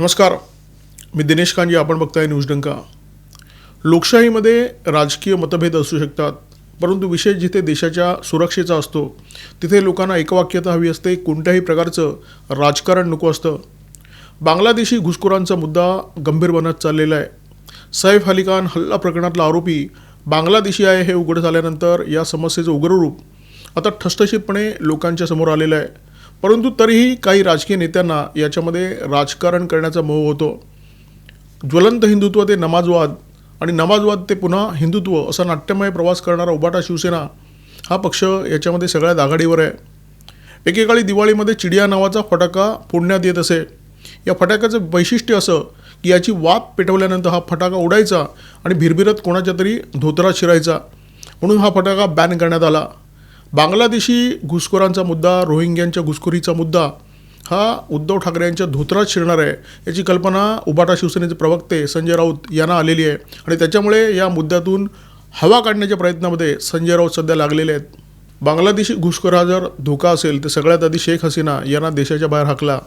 नमस्कार. मी दिनेश कांजी आपण बघताय न्यूज डंका. लोकशाहीमध्ये राजकीय मतभेद असू शकतात परंतु विशेष जिथे देशाच्या सुरक्षेचा असतो तिथे लोकांना एकवाक्यता हवी असते कोणत्याही प्रकारचं राजकारण नको असतं. बांगलादेशी घुसखोरांचा मुद्दा गंभीर बनत चाललेला आहे. सैफ अली खान हल्ला प्रकरणातला आरोपी बांगलादेशी आहे हे उघड झाल्यानंतर या समस्येचं उग्र रूप आता ठसठशीतपणे लोकांच्या समोर आलेलं आहे. परंतु तरीही काही राजकीय नेत्यांना याच्यामध्ये राजकारण करण्याचा मोह होतो. ज्वलंत हिंदुत्व ते नमाजवाद आणि नमाजवाद ते पुन्हा हिंदुत्व असा नाट्यमय प्रवास करणारा उबाटा शिवसेना हा पक्ष याच्यामध्ये सगळ्यात आघाडीवर आहे. एकेकाळी दिवाळीमध्ये चिडिया नावाचा फटाका फोडण्यात येत असे. या फटाक्याचं वैशिष्ट्य असं की याची वाप पेटवल्यानंतर हा फटाका उडायचा आणि भिरभिरत कोणाच्या तरी धोतरात शिरायचा. म्हणून हा फटाका बॅन करण्यात आला. बांगलादेशी घुसखोरांचा मुद्दा रोहिंग्यांच्या घुसखोरीचा मुद्दा हा उद्धव ठाकरे यांच्या धोत्रात शिरणार आहे याची कल्पना उबाटा शिवसेनेचे प्रवक्ते संजय राऊत यांना आलेली आहे. आणि त्याच्यामुळे या मुद्द्यातून हवा काढण्याच्या प्रयत्नामध्ये संजय राऊत सध्या लागलेले आहेत. बांगलादेशी घुसखोर हा जर धोका असेल तर सगळ्यात आधी शेख हसीना यांना देशाच्या बाहेर हाकला.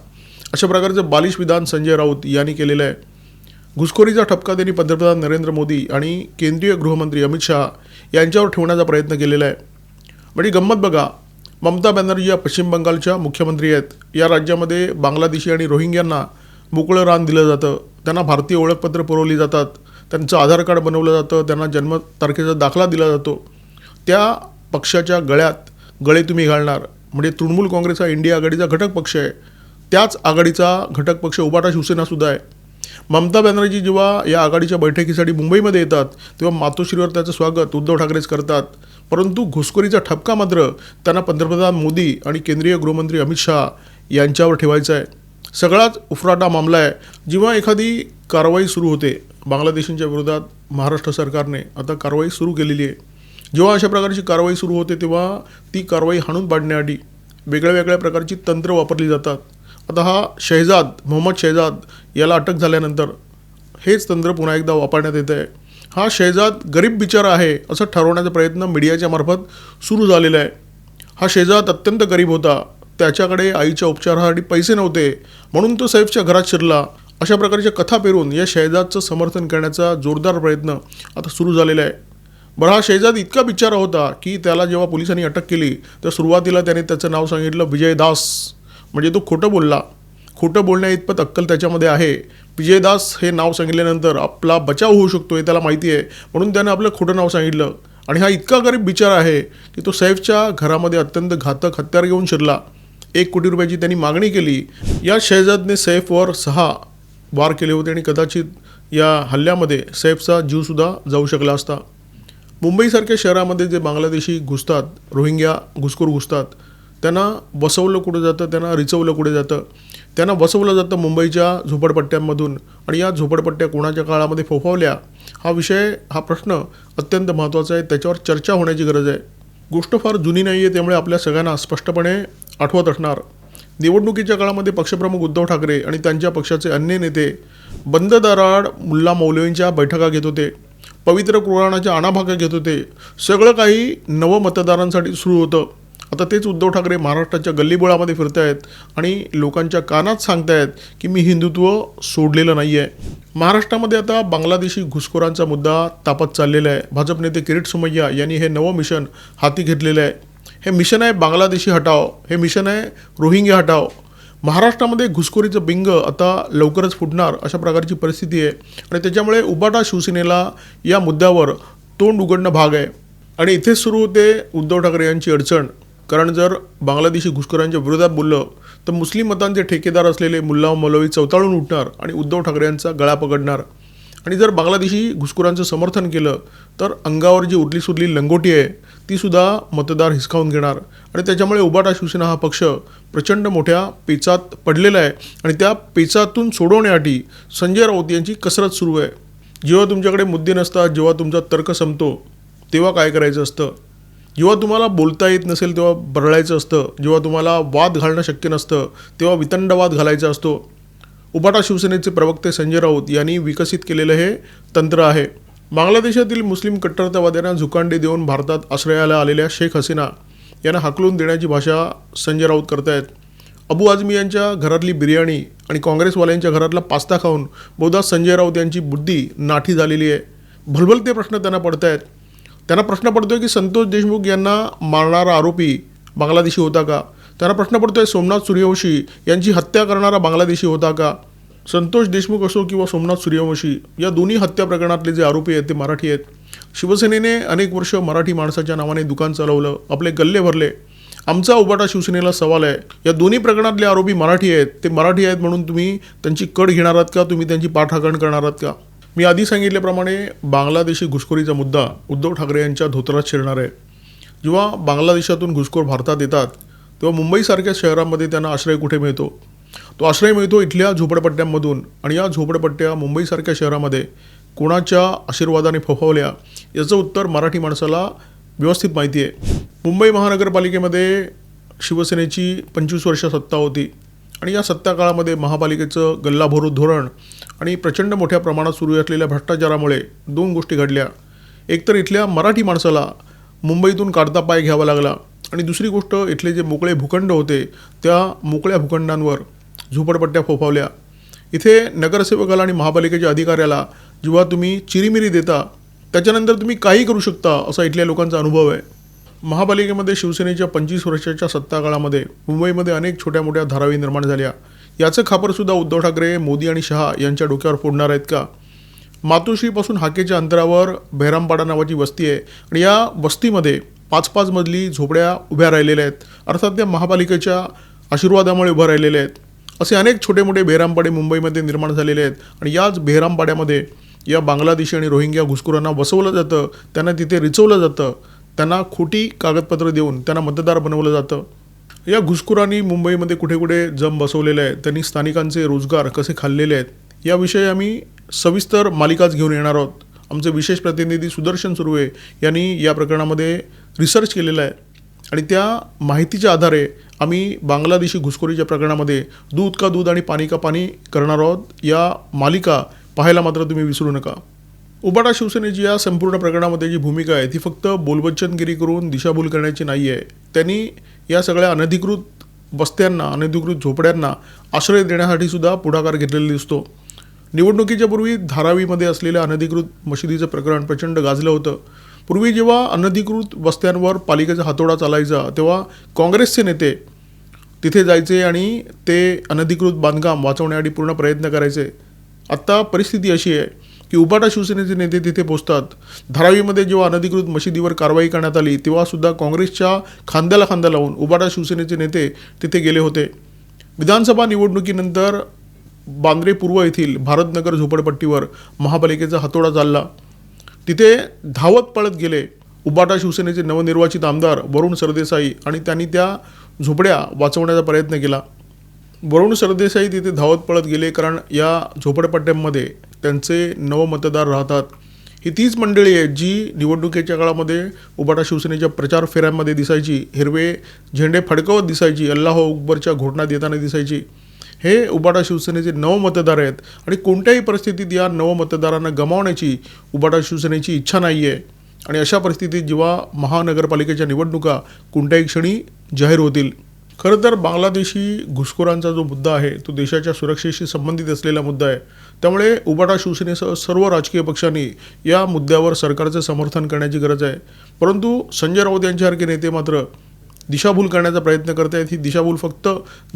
अशा प्रकारचं बालिश विधान संजय राऊत यांनी केलेलं आहे. घुसखोरीचा ठपका त्यांनी पंतप्रधान नरेंद्र मोदी आणि केंद्रीय गृहमंत्री अमित शहा यांच्यावर ठेवण्याचा प्रयत्न केलेला आहे. म्हणजे गंमत बघा ममता बॅनर्जी या पश्चिम बंगालच्या मुख्यमंत्री आहेत. या राज्यामध्ये बांगलादेशी आणि रोहिंग्यांना मोकळं रान दिलं जातं. त्यांना भारतीय ओळखपत्र पुरवली जातात. त्यांचं आधार कार्ड बनवलं जातं. त्यांना जन्मतारखेचा दाखला दिला जातो. त्या पक्षाच्या गळ्यात गळे तुम्ही घालणार. म्हणजे तृणमूल काँग्रेस हा इंडिया आघाडीचा घटक पक्ष आहे. त्याच आघाडीचा घटक पक्ष उबाटा शिवसेनासुद्धा आहे. ममता बॅनर्जी जेव्हा या आघाडीच्या बैठकीसाठी मुंबईमध्ये येतात तेव्हा मातोश्रीवर त्याचं स्वागत उद्धव ठाकरेच करतात. परंतु घुसखोरीचा ठपका मात्र त्यांना पंतप्रधान मोदी आणि केंद्रीय गृहमंत्री अमित शहा यांच्यावर ठेवायचा आहे. सगळाच उफराटा मामला आहे. जेव्हा एखादी कारवाई सुरू होते बांगलादेशींच्या विरोधात महाराष्ट्र सरकारने आता कारवाई सुरू केलेली आहे. जेव्हा अशा प्रकारची कारवाई सुरू होते तेव्हा ती कारवाई हाणून पाडण्यासाठी वेगळ्या वेगळ्या प्रकारची तंत्र वापरली जातात. आता हा शहजाद मोहम्मद शहजाद याला अटक झाल्यानंतर हेच तंत्र पुन्हा एकदा वापरण्यात येत आहे. हा शेजाद गरीब बिचारा आहे असं ठरवण्याचा प्रयत्न मीडियाच्या मार्फत सुरू झालेला आहे. हा शेजाद अत्यंत गरीब होता. त्याच्याकडे आईच्या उपचारासाठी पैसे नव्हते. म्हणून तो सैफच्या घरात शिरला. अशा प्रकारच्या कथा पेरून या शहजादचं समर्थन करण्याचा जोरदार प्रयत्न आता सुरू झालेला आहे. बरं हा शहजाद इतका बिचारा होता की त्याला जेव्हा पोलिसांनी अटक केली तर सुरुवातीला त्याने त्याचं नाव सांगितलं विजय दास. म्हणजे तो खोटं बोलला. खोटं बोलण्या इतपत अक्कल त्याच्यामध्ये आहे. विजयदास हे नाव सांगितल्यानंतर आपला बचाव होऊ शकतो हे त्याला माहिती आहे. म्हणून त्यानं आपलं खोटं नाव सांगितलं. आणि हा इतका गरीब विचार आहे की तो सैफच्या घरामध्ये अत्यंत घातक हत्यार घेऊन शिरला. एक कोटी रुपयाची त्यांनी मागणी केली. या शहजादने सैफवर सहा वार केले होते आणि कदाचित या हल्ल्यामध्ये सैफचा जीवसुद्धा जाऊ शकला असता. मुंबईसारख्या शहरामध्ये जे बांगलादेशी घुसतात रोहिंग्या घुसखोर घुसतात त्यांना बसवलं कुठं जातं त्यांना रिचवलं कुठे जातं? त्यांना बसवलं जातं मुंबईच्या झोपडपट्ट्यांमधून आणि या झोपडपट्ट्या कोणाच्या काळामध्ये फोफावल्या हा विषय हा प्रश्न अत्यंत महत्त्वाचा आहे. त्याच्यावर चर्चा होण्याची गरज आहे. गोष्ट फार जुनी नाही आहे त्यामुळे आपल्या सगळ्यांना स्पष्टपणे आठवत असणार. निवडणुकीच्या काळामध्ये पक्षप्रमुख उद्धव ठाकरे आणि त्यांच्या पक्षाचे अन्य नेते बंद दराड मुल्ला मौलवींच्या बैठका घेत होते पवित्र कुराणाच्या आणाभाका घेत होते. सगळं काही नवमतदारांसाठी सुरू होतं. आता तेच उद्धव ठाकरे महाराष्ट्राच्या गल्लीबोळामध्ये फिरत आहेत आणि लोकांच्या कानात सांगतायत की मी हिंदुत्व सोडलेलं नाही आहे महाराष्ट्रामध्ये आता बांगलादेशी घुसखोरांचा मुद्दा तापत चाललेला आहे. भाजप नेते किरीट सुमय्या यांनी हे नवं मिशन हाती घेतलेलं आहे. हे मिशन आहे बांगलादेशी हटाव. हे मिशन आहे रोहिंग्या हटाव. महाराष्ट्रामध्ये घुसखोरीचं बिंग आता लवकरच फुटणार अशा प्रकारची परिस्थिती आहे. आणि त्याच्यामुळे उबाटा शिवसेनेला या मुद्द्यावर तोंड उघडणं भाग आहे. आणि इथेच सुरू होते उद्धव ठाकरे यांची अडचण. कारण जर बांगलादेशी घुसखोरांच्या विरोधात बोललं तर मुस्लिम मतांचे ठेकेदार असलेले मुल्ला मौलवी चवताळून उठणार आणि उद्धव ठाकरे यांचा गळा पकडणार. आणि जर बांगलादेशी घुसखोरांचं समर्थन केलं तर अंगावर जी उरली सुरली लंगोटी आहे तीसुद्धा मतदार हिसकावून घेणार. आणि त्याच्यामुळे उबाटा शिवसेना हा पक्ष प्रचंड मोठ्या पेचात पडलेला आहे. आणि त्या पेचातून सोडवण्यासाठी संजय राऊत यांची कसरत सुरू आहे. जेव्हा तुमच्याकडे मुद्दे नसतात जेव्हा तुमचा तर्क संपतो तेव्हा काय करायचं असतं? जेव्हा तुम्हाला बोलता येत नसेल तेव्हा बरळायचं असतं. जेव्हा तुम्हाला वाद घालणं शक्य नसतं तेव्हा वितंडवाद घालायचा असतो. उबाटा शिवसेनेचे प्रवक्ते संजय राऊत यांनी विकसित केलेलं हे तंत्र आहे. बांगलादेशातील मुस्लिम कट्टरतावाद्यांना झुकांडे देऊन भारतात आश्रयाला आलेल्या शेख हसीना यांना हाकलून देण्याची भाषा संजय राऊत करतायत. अबू आझमी यांच्या घरातली बिर्याणी आणि काँग्रेसवाल्यांच्या घरातला पास्ता खाऊन बहुधा संजय राऊत यांची बुद्धी नाठी झालेली आहे. भलभलते प्रश्न त्यांना पडत आहेत त्यांना प्रश्न पडतोय की संतोष देशमुख यांना मारणारा आरोपी बांगलादेशी होता का? त्यांना प्रश्न पडतोय सोमनाथ सूर्यवंशी यांची हत्या करणारा बांगलादेशी होता का? संतोष देशमुख असो किंवा सोमनाथ सूर्यवंशी या दोन्ही हत्या प्रकरणातले जे आरोपी आहेत ते मराठी आहेत. शिवसेनेने अनेक वर्ष मराठी माणसाच्या नावाने दुकान चालवलं आपले गल्ले भरले. आमचा उबाटा शिवसेनेला सवाल आहे. या दोन्ही प्रकरणातले आरोपी मराठी आहेत ते मराठी आहेत म्हणून तुम्ही त्यांची कड घेणार आहात का? तुम्ही त्यांची पाठराखण करणार आहात का? मी आधी सांगितल्याप्रमाणे बांगलादेशी घुसखोरीचा मुद्दा उद्धव ठाकरे यांच्या धोत्रात शिरणार आहे. जेव्हा बांगलादेशातून घुसखोर भारतात येतात तेव्हा मुंबईसारख्या शहरामध्ये त्यांना आश्रय कुठे मिळतो? तो आश्रय मिळतो इथल्या झोपडपट्ट्यांमधून आणि या झोपडपट्ट्या मुंबईसारख्या शहरामध्ये कोणाच्या आशीर्वादाने फफवल्या याचं उत्तर मराठी माणसाला व्यवस्थित माहिती आहे. मुंबई महानगरपालिकेमध्ये शिवसेनेची पंचवीस वर्ष सत्ता होती. आणि या सत्ता काळामध्ये महापालिकेचं गल्लाभोरू धोरण आणि प्रचंड मोठ्या प्रमाणात सुरू असलेल्या भ्रष्टाचारामुळे दोन गोष्टी घडल्या. एकतर इथल्या मराठी माणसाला मुंबईतून काढता पाय घ्यावा लागला आणि दुसरी गोष्ट इथले जे मोकळे भूखंड होते त्या मोकळ्या भूखंडांवर झोपडपट्ट्या फोफावल्या. इथे नगरसेवकाला आणि महापालिकेच्या अधिकाऱ्याला जेव्हा तुम्ही चिरीमिरी देता त्याच्यानंतर तुम्ही काही करू शकता असा इथल्या लोकांचा अनुभव आहे. महापालिकेमध्ये शिवसेनेच्या पंचवीस वर्षाच्या सत्ताकाळामध्ये मुंबईमध्ये अनेक छोट्या मोठ्या धारावी निर्माण झाल्या. याचं खापरसुद्धा उद्धव ठाकरे मोदी आणि शहा यांच्या डोक्यावर फोडणार आहेत का? मातोश्रीपासून हाकेच्या अंतरावर भैरामपाडा नावाची वस्ती आहे आणि या वस्तीमध्ये पाच पाच मजली झोपड्या उभ्या राहिलेल्या आहेत. अर्थात त्या महापालिकेच्या आशीर्वादामुळे उभ्या राहिलेल्या आहेत. असे अनेक छोटे मोठे बेहरामपाडे मुंबईमध्ये निर्माण झालेले आहेत आणि याच बेहरामपाड्यामध्ये या बांगलादेशी आणि रोहिंग्या घुसखोरांना बसवलं जातं त्यांना तिथे रिचवलं जातं. त्यांना खोटी कागदपत्र देऊन त्यांना मतदार बनवलं जातं. या घुसखोरांनी मुंबईमध्ये कुठे कुठे जम बसवलेले आहे त्यांनी स्थानिकांचे रोजगार कसे खाल्लेले आहेत याविषयी आम्ही सविस्तर मालिकाच घेऊन येणार आहोत. आमचे विशेष प्रतिनिधी सुदर्शन सुर्वे यांनी या प्रकरणामध्ये रिसर्च केलेला आहे आणि त्या माहितीच्या आधारे आम्ही बांगलादेशी घुसखोरीच्या प्रकरणामध्ये दूध का दूध आणि पाणी का पाणी करणार आहोत या मालिका पाहायला मात्र तुम्ही विसरू नका. उबाटा शिवसेनेची या संपूर्ण प्रकरणामध्ये जी भूमिका आहे ती फक्त बोलबच्चनगिरी करून दिशाभूल करण्याची नाही आहे. त्यांनी या सगळ्या अनधिकृत वस्त्यांना अनधिकृत झोपड्यांना आश्रय देण्यासाठी सुद्धा पुढाकार घेतलेला दिसतो. निवडणुकीच्या पूर्वी धारावीमध्ये असलेल्या अनधिकृत मशिदीचं प्रकरण प्रचंड गाजलं होतं. पूर्वी जेव्हा अनधिकृत वस्त्यांवर पालिकेचा हातोडा चालायचा तेव्हा काँग्रेसचे नेते तिथे जायचे आणि ते अनधिकृत बांधकाम वाचवण्यासाठी पूर्ण प्रयत्न करायचे. आत्ता परिस्थिती अशी आहे की उबाटा शिवसेनेचे नेते तिथे पोचतात. धारावीमध्ये जेव्हा अनधिकृत मशिदीवर कारवाई करण्यात आली तेव्हासुद्धा काँग्रेसच्या खांद्याला खांदा लावून उबाटा शिवसेनेचे नेते तिथे गेले होते. विधानसभा निवडणुकीनंतर बांद्रे पूर्व येथील भारतनगर झोपडपट्टीवर महापालिकेचा हातोडा चालला. तिथे धावत पळत गेले उबाटा शिवसेनेचे नवनिर्वाचित आमदार वरुण सरदेसाई आणि त्यांनी त्या झोपड्या वाचवण्याचा प्रयत्न केला. वरुण सरदेसाई तिथे धावत पळत गेले कारण या झोपडपट्ट्यांमध्ये त्यांचे नवमतदार राहतात. ही तीच मंडळी आहेत जी निवडणुकीच्या काळामध्ये उबाटा शिवसेनेच्या प्रचार फेऱ्यांमध्ये दिसायची हिरवे झेंडे फडकवत दिसायची अल्लाह अकबरच्या घोषणा देताना दिसायची. हे उबाटा शिवसेनेचे नवमतदार आहेत आणि कोणत्याही परिस्थितीत या नवमतदारांना गमावण्याची उबाटा शिवसेनेची इच्छा नाही आहे आणि अशा परिस्थितीत जेव्हा महानगरपालिकेच्या निवडणुका कोणत्याही क्षणी जाहीर होतील. खरं तर बांगलादेशी घुसखोरांचा जो मुद्दा आहे तो देशाच्या सुरक्षेशी संबंधित असलेला मुद्दा आहे. त्यामुळे उबाटा शिवसेनेसह सर्व राजकीय पक्षांनी या मुद्द्यावर सरकारचं समर्थन करण्याची गरज आहे. परंतु संजय राऊत यांच्यासारखे नेते मात्र दिशाभूल करण्याचा प्रयत्न करत आहेत ही दिशाभूल फक्त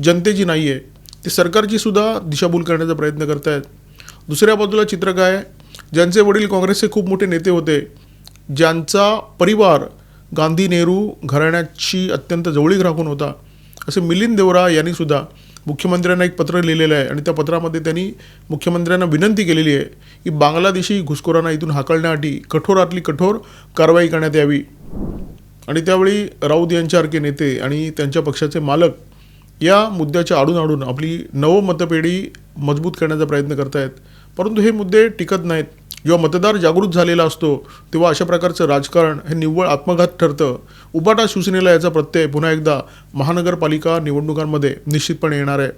जनतेची नाही आहे ते सरकारची सुद्धा दिशाभूल करण्याचा प्रयत्न करत आहेत दुसऱ्या बाजूला चित्र काय? ज्यांचे वडील काँग्रेसचे खूप मोठे नेते होते ज्यांचा परिवार गांधी नेहरू घराण्याची अत्यंत जवळीक राखून होता. असे मिलिंद देवरा यांनी सुद्धा मुख्यमंत्र्यांना एक पत्र लिहिलेलं आहे. आणि त्या पत्रामध्ये त्यांनी मुख्यमंत्र्यांना विनंती केलेली आहे की बांगलादेशी घुसखोरांना इथून हाकलण्यासाठी कठोरातली कठोर कारवाई करण्यात यावी. आणि त्यावेळी राऊत यांच्यासारखे नेते आणि त्यांच्या पक्षाचे मालक या मुद्द्याच्या आडून आडून आपली नवमतपेढी मजबूत करण्याचा प्रयत्न करत आहेत परंतु हे मुद्दे टिकत नाहीत. जेव्हा मतदार जागृत झालेला असतो तेव्हा अशा प्रकारचं राजकारण हे निव्वळ आत्मघात ठरतं. उबाटा शिवसेनेला याचा प्रत्यय पुन्हा एकदा महानगरपालिका निवडणुकांमध्ये निश्चितपणे येणार आहे.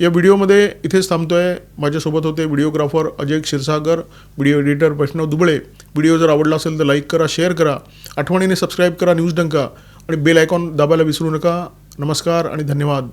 या व्हिडिओमध्ये इथेच थांबतोय. माझ्यासोबत होते videographer Ajay Kshirsagar video editor Vaishnav Dubale. Video जर आवडला असेल तर लाईक करा शेअर करा. आठवणीने सबस्क्राईब करा न्यूज डंका आणि बेल आयकॉन दाबायला विसरू नका. नमस्कार आणि धन्यवाद.